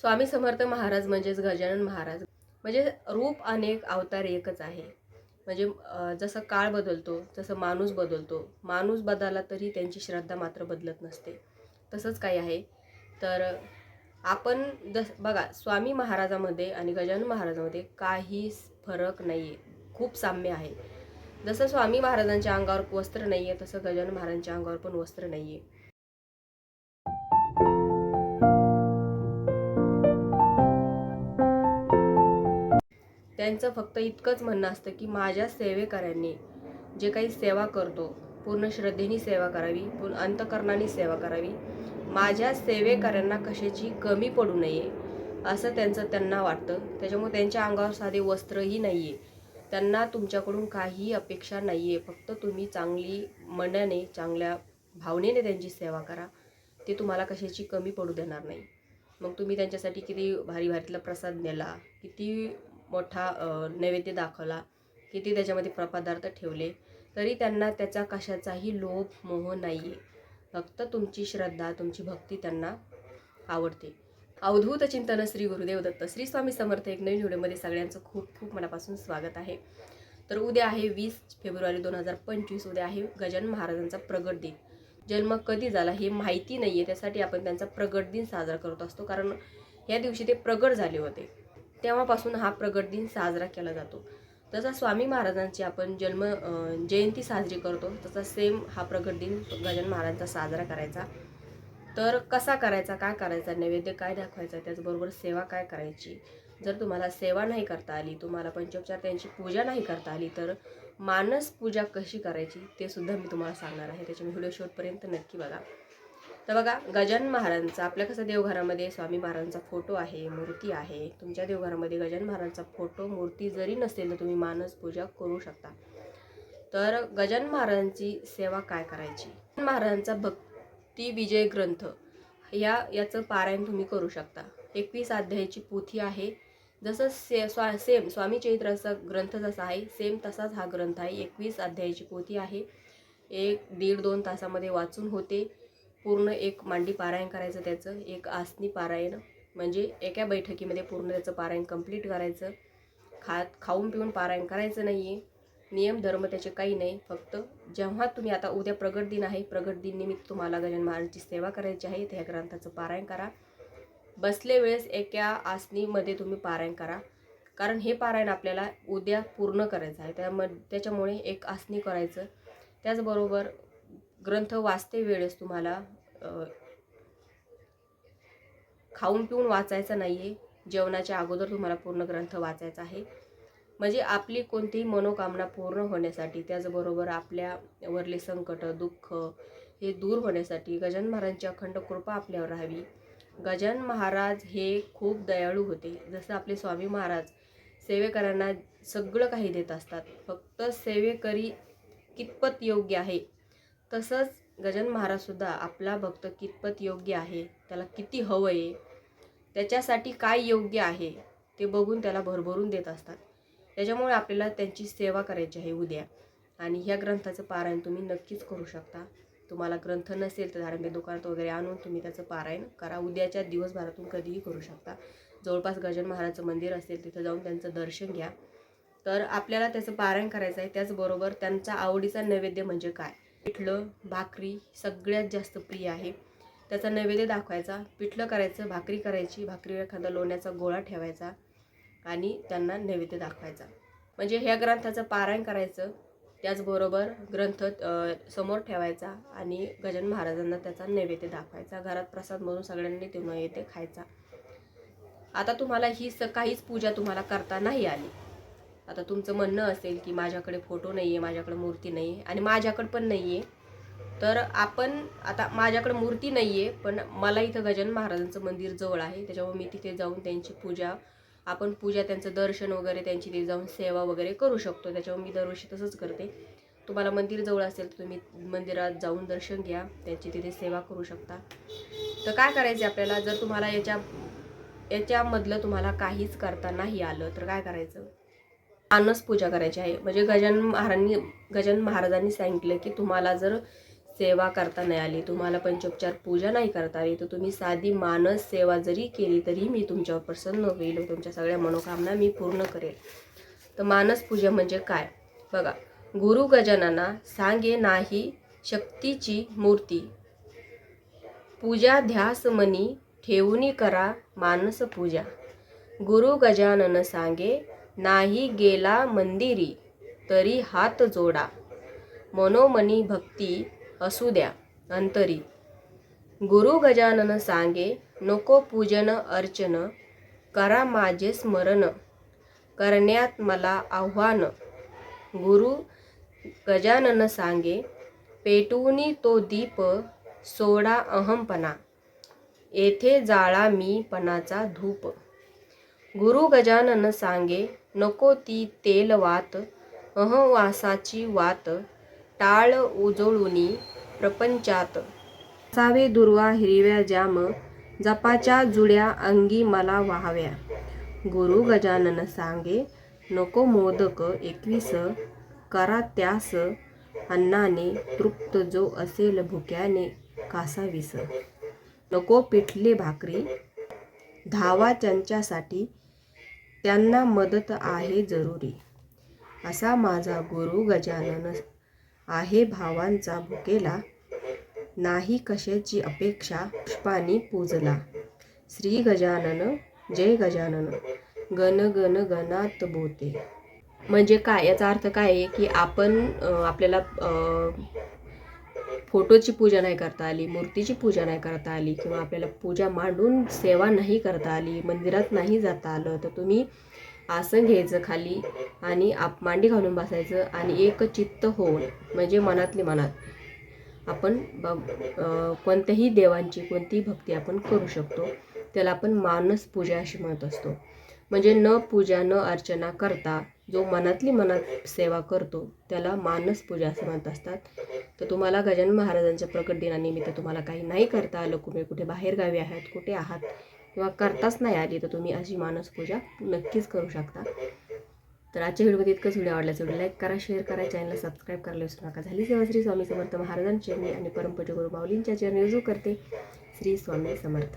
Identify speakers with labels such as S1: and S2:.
S1: स्वामी समर्थ महाराज म्हणजेच गजानन महाराज. म्हणजे रूप अनेक अवतार एकच आहे. म्हणजे जसं काळ बदलतो जसं माणूस बदलतो. माणूस बदलला तरी त्यांची श्रद्धा मात्र बदलत नसते. तसंच काही आहे. तर आपण जस बघा स्वामी महाराजामध्ये आणि गजानन महाराजामध्ये काही फरक नाही आहे खूप साम्य आहे. जसं स्वामी महाराजांच्या अंगावर वस्त्र नाही आहे तसं गजानन महाराजांच्या अंगावर पण वस्त्र नाही आहे त्यांचं फक्त इतकंच म्हणणं असतं की माझ्या सेवेकऱ्यांनी जे काही सेवा करतो पूर्ण श्रद्धेने सेवा करावी पूर्ण अंतकरणाने सेवा करावी माझ्या सेवेकऱ्यांना कशाची कमी पडू नये असं त्यांचं त्यांना वाटतं. त्याच्यामुळे त्यांच्या अंगावर साधे वस्त्रही नाही आहे त्यांना तुमच्याकडून काही अपेक्षा नाही आहे फक्त तुम्ही चांगली मनाने चांगल्या भावनेने त्यांची सेवा करा. ते तुम्हाला कशाची कमी पडू देणार नाही. मग तुम्ही त्यांच्यासाठी किती भारी भारीतला प्रसाद नेला किती मोठा नैवेद्य दाखवला किती त्याच्यामध्ये प्र पदार्थ ठेवले. तरी त्यांना त्याचा कशाचाही लोभ मोह नाही आहे फक्त तुमची श्रद्धा तुमची भक्ती त्यांना आवडते. अवधूत चिंतन श्री गुरुदेव दत्त. श्री स्वामी समर्थ एक नवीन व्हिडिओमध्ये सगळ्यांचं खूप खूप मनापासून स्वागत आहे. तर उद्या आहे वीस फेब्रुवारी दोन हजार पंचवीस. उद्या आहे गजानन महाराजांचा प्रगट दिन. जन्म कधी झाला हे माहिती नाही आहे त्यासाठी आपण त्यांचा प्रगट दिन साजरा करत असतो. कारण या दिवशी ते प्रगट झाले होते. तेव्हापासून हा प्रगट दिन साजरा केला जातो. तसा स्वामी महाराजांची आपण जन्म जयंती साजरी करतो. तसा सेम हा प्रगट दिन गजानन महाराजांचा साजरा करायचा. तर कसा करायचा काय करायचा नैवेद्य काय दाखवायचा त्याचबरोबर सेवा काय करायची? जर तुम्हाला सेवा नाही करता आली तुम्हाला पंचोपचार त्यांची पूजा नाही करता आली तर मानस पूजा कशी करायची ते सुद्धा मी तुम्हाला सांगणार आहे. त्याच्यामुळे व्हिडिओ शेवटपर्यंत नक्की बघा. तर बघा गजानन महाराजांचा आपल्या कसं देवघरामध्ये स्वामी महाराजांचा फोटो आहे मूर्ती आहे तुमच्या देवघरामध्ये गजानन महाराजांचा फोटो मूर्ती जरी नसेल तर तुम्ही मानस पूजा करू शकता. तर गजानन महाराजांची सेवा काय करायची? महाराजांचा भक्ती विजय ग्रंथ या याचं पारायण तुम्ही करू शकता. एकवीस अध्यायाची पोथी आहे. जसं से स्वा सेम स्वामी चरित्राचा ग्रंथ जसा आहे सेम तसाच हा ग्रंथ आहे. एकवीस अध्यायाची पोथी आहे. एक दीड दोन तासामध्ये वाचून होते. पूर्ण एक मांडी पारायण करायचं त्याचं एक आसनी पारायण म्हणजे एका बैठकीमध्ये पूर्ण त्याचं पारायण कंप्लीट करायचं. खात खाऊन पिऊन पारायण करायचं नाही आहे नियम धर्म त्याचे काही नाही. फक्त जेव्हा तुम्ही आता उद्या प्रगट दिन आहे प्रगट दिन निमित्त तुम्हाला गजानन महाराजांची सेवा करायची आहे त्या ग्रंथाचं पारायण करा. बसले वेळेस एका आसनीमध्ये तुम्ही पारायण करा. कारण हे पारायण आपल्याला उद्या पूर्ण करायचं आहे. त्याम त्याच्यामुळे एक आसनी करायचं. त्याचबरोबर ग्रंथ वाचते वेळेस तुम्हाला खाऊन पिऊन वाचायचं नाही आहे जेवणाच्या अगोदर तुम्हाला पूर्ण ग्रंथ वाचायचा आहे. म्हणजे आपली कोणतीही मनोकामना पूर्ण होण्यासाठी त्याचबरोबर आपल्यावरले संकट दुःख हे दूर होण्यासाठी गजानन महाराजांची अखंड कृपा आपल्यावर राहावी. गजानन महाराज हे खूप दयाळू होते. जसं आपले स्वामी महाराज सेवेकरांना सगळं काही देत असतात. फक्त सेवेकरी कितपत योग्य आहे तसंच गजानन महाराजसुद्धा आपला भक्त कितपत योग्य आहे त्याला किती हवं आहे त्याच्यासाठी काय योग्य आहे ते बघून त्याला भरभरून देत असतात. त्याच्यामुळे आपल्याला त्यांची सेवा करायची आहे उद्या. आणि ह्या ग्रंथाचं पारायण तुम्ही नक्कीच करू शकता. तुम्हाला ग्रंथ नसेल तर धार्मिक दुकानात वगैरे आणून तुम्ही त्याचं पारायण करा. उद्याच्या दिवसभरातून कधीही करू शकता. जवळपास गजानन महाराजचं मंदिर असेल तिथं जाऊन त्यांचं दर्शन घ्या. तर आपल्याला त्याचं पारायण करायचं आहे. त्याचबरोबर त्यांचा आवडीचा नैवेद्य म्हणजे काय? पिठलं भाकरी सगळ्यात जास्त प्रिय आहे. त्याचा नैवेद्य दाखवायचा पिठलं करायचं भाकरी करायची भाकरीवर एखादा लोण्याचा गोळा ठेवायचा आणि त्यांना नैवेद्य दाखवायचा. म्हणजे ह्या ग्रंथाचं पारायण करायचं त्याचबरोबर ग्रंथ समोर ठेवायचा आणि गजानन महाराजांना त्याचा नैवेद्य दाखवायचा. घरात प्रसाद म्हणून सगळ्यांनी तेव्हा येते खायचा. आता तुम्हाला ही स काहीच पूजा तुम्हाला करता नाही आली. आता तुमचं म्हणणं असेल की माझ्याकडे फोटो नाही आहे माझ्याकडे मूर्ती नाही आहे आणि माझ्याकडे पण नाही आहे तर आपण आता माझ्याकडे मूर्ती नाही आहे पण मला इथं गजानन महाराजांचं मंदिर जवळ आहे. त्याच्यामुळे मी तिथे जाऊन त्यांची पूजा आपण पूजा त्यांचं दर्शन वगैरे त्यांची ते जाऊन सेवा वगैरे करू शकतो. त्याच्यामुळे मी दरवर्षी तसंच करते. तुम्हाला मंदिर जवळ असेल तर तुम्ही मंदिरात जाऊन दर्शन घ्या त्यांची तिथे सेवा करू शकता. तर काय करायचं आपल्याला? जर तुम्हाला याच्या याच्यामधलं तुम्हाला काहीच करता नाही आलं तर काय करायचं? मानस पूजा करायची आहे. म्हणजे गजानन महाराजांनी गजानन महाराजांनी सांगितलं की तुम्हाला जर सेवा करता नाही आली तुम्हाला पंचोपचार पूजा नाही करता आली तर तुम्ही साधी मानस सेवा जरी केली तरी मी तुमच्यावर प्रसन्न होईल तुमच्या सगळ्या मनोकामना मी पूर्ण करेल. तर मानस पूजा म्हणजे काय? बघा गुरु गजानना सांगे नाही शक्तीची मूर्ती. पूजा ध्यास मनी ठेवूनी करा मानस पूजा. गुरु गजानन सांगे नाही गेला मंदिरी तरी हात जोडा. मनोमनी भक्ती असू द्या अंतरी. गुरु गजानन सांगे नको पूजन अर्चन करा माझे स्मरण करण्यात मला आव्हान. गुरु गजानन सांगे पेटूनी तो दीप सोडा अहमपणा येथे जाळा मी पणाचा धूप. गुरु गजानन सांगे नको ती तेल वात अहवासाची वात टाळ उजळुनी प्रपंचात. असावे दुर्वा हिरव्या जाम जपाच्या जुड्या अंगी मला व्हाव्या. गुरु गजानन सांगे नको मोदक एकवीस करा त्यास अन्नाने तृप्त जो असेल भुक्याने कासावीस. नको पिठले भाकरी धावा त्यांच्यासाठी त्यांना मदत आहे जरुरी. असा माझा गुरु गजानन आहे भावांचा भुकेला. नाही कशाची अपेक्षा पुष्पानी पूजला. श्री गजानन जय गजानन. गण गण गणात बोते. म्हणजे काय? याचा अर्थ काय आहे की आपण आपल्याला फोटोची पूजा नाही करता आली मूर्तीची पूजा नाही करता आली किंवा आपल्याला पूजा मांडून सेवा नाही करता आली मंदिरात नाही जाता आलं तर तुम्ही आसन घ्यायचं खाली आणि आप मांडी घालून बसायचं आणि एक चित्त होऊन म्हणजे मनातली मनात आपण ब कोणत्याही देवांची कोणतीही भक्ती आपण करू शकतो. त्याला आपण मानस पूजा अशी म्हणत असतो. म्हणजे न पूजा न अर्चना करता जो मनातली मनात सेवा करतो त्याला मानस पूजा असं म्हणत असतात. तर तुम्हाला गजानन महाराजांच्या प्रकट दिनानिमित्त तुम्हाला काही नाही करता आलं कुठे कुठे बाहेरगावी आहात कुठे आहात किंवा करताच नाही आली तर तुम्ही अशी मानस पूजा नक्कीच करू शकता. तर आजच्या व्हिडिओमध्ये इतकंच. व्हिडिओ आवडल्यास व्हिडिओ लाईक करा शेअर करा चॅनलला सबस्क्राईब करायला विसरू नका. झाली सेवा श्री स्वामी समर्थ महाराजांची चरणी आणि परमपूज्य गुरु माऊलींच्या चरणी रुजू करते. श्री स्वामी समर्थ.